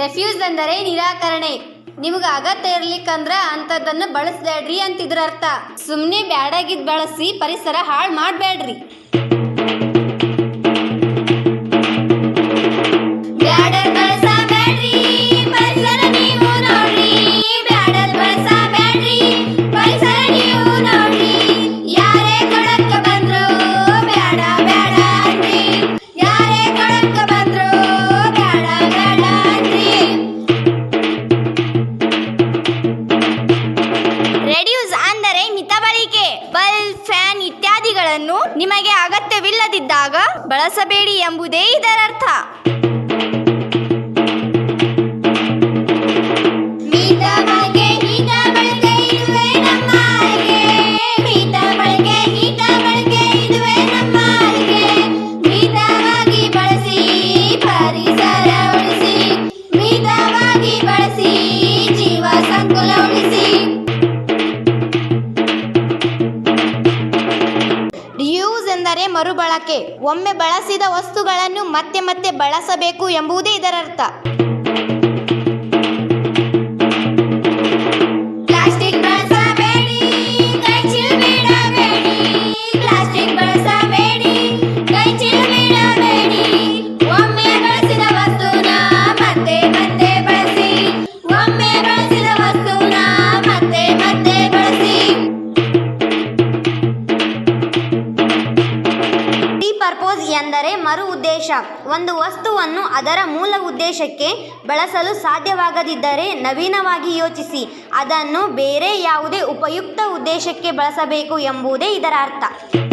Refuse ಅಂದರೆ ನಿರಾಕರಣೆ. ನಿಮ್ಗೆ ಅಗತ್ಯ ಇರ್ಲಿಕ್ಕಂದ್ರ ಅಂಥದ್ದನ್ನು ಬಳಸ್ಬೇಡ್ರಿ ಅಂತಿದ್ರ ಅರ್ಥ ಸುಮ್ಮನೆ ಬ್ಯಾಡಾಗಿದ್ ಬಳಸಿ ಪರಿಸರ ಹಾಳು ಮಾಡಬೇಡ್ರಿ. ಫ್ಯಾನ್ ಇತ್ಯಾದಿಗಳನ್ನು ನಿಮಗೆ ಅಗತ್ಯವಿಲ್ಲದಿದ್ದಾಗ ಬಳಸಬೇಡಿ ಎಂಬುದೇ ಇದರರ್ಥ. ಎಂದರೆ ಮರುಬಳಕೆ. ಒಮ್ಮೆ ಬಳಸಿದ ವಸ್ತುಗಳನ್ನು ಮತ್ತೆ ಮತ್ತೆ ಬಳಸಬೇಕು ಎಂಬುದೇ ಇದರರ್ಥ. ರೀಪರ್ಪೋಸ್ ಎಂದರೆ ಮರು ಉದ್ದೇಶ. ಒಂದು ವಸ್ತುವನ್ನು ಅದರ ಮೂಲ ಉದ್ದೇಶಕ್ಕೆ ಬಳಸಲು ಸಾಧ್ಯವಾಗದಿದ್ದರೆ ನವೀನವಾಗಿ ಯೋಚಿಸಿ. ಅದನ್ನು ಬೇರೆ ಯಾವುದೇ ಉಪಯುಕ್ತ ಉದ್ದೇಶಕ್ಕೆ ಬಳಸಬೇಕು ಎಂಬುದೇ ಇದರ ಅರ್ಥ.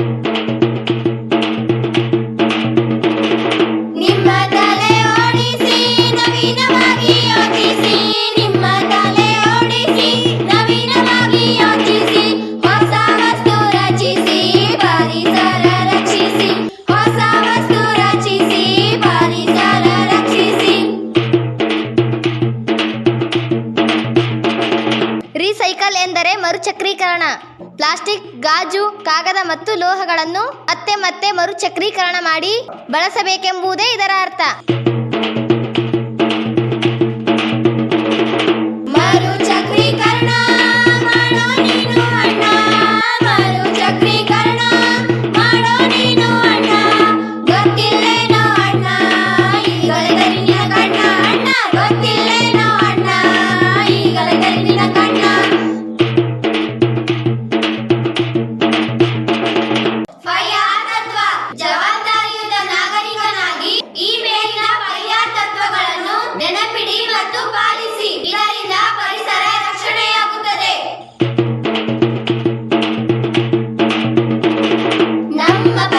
ರೀಸೈಕಲ್ ಎಂದರೆ ಮರುಚಕ್ರೀಕರಣ. ಪ್ಲಾಸ್ಟಿಕ್, ಗಾಜು, ಕಾಗದ ಮತ್ತು ಲೋಹಗಳನ್ನು ಮತ್ತೆ ಮತ್ತೆ ಮರುಚಕ್ರೀಕರಣ ಮಾಡಿ ಬಳಸಬೇಕೆಂಬುದೇ ಇದರ ಅರ್ಥ.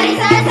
Jesus.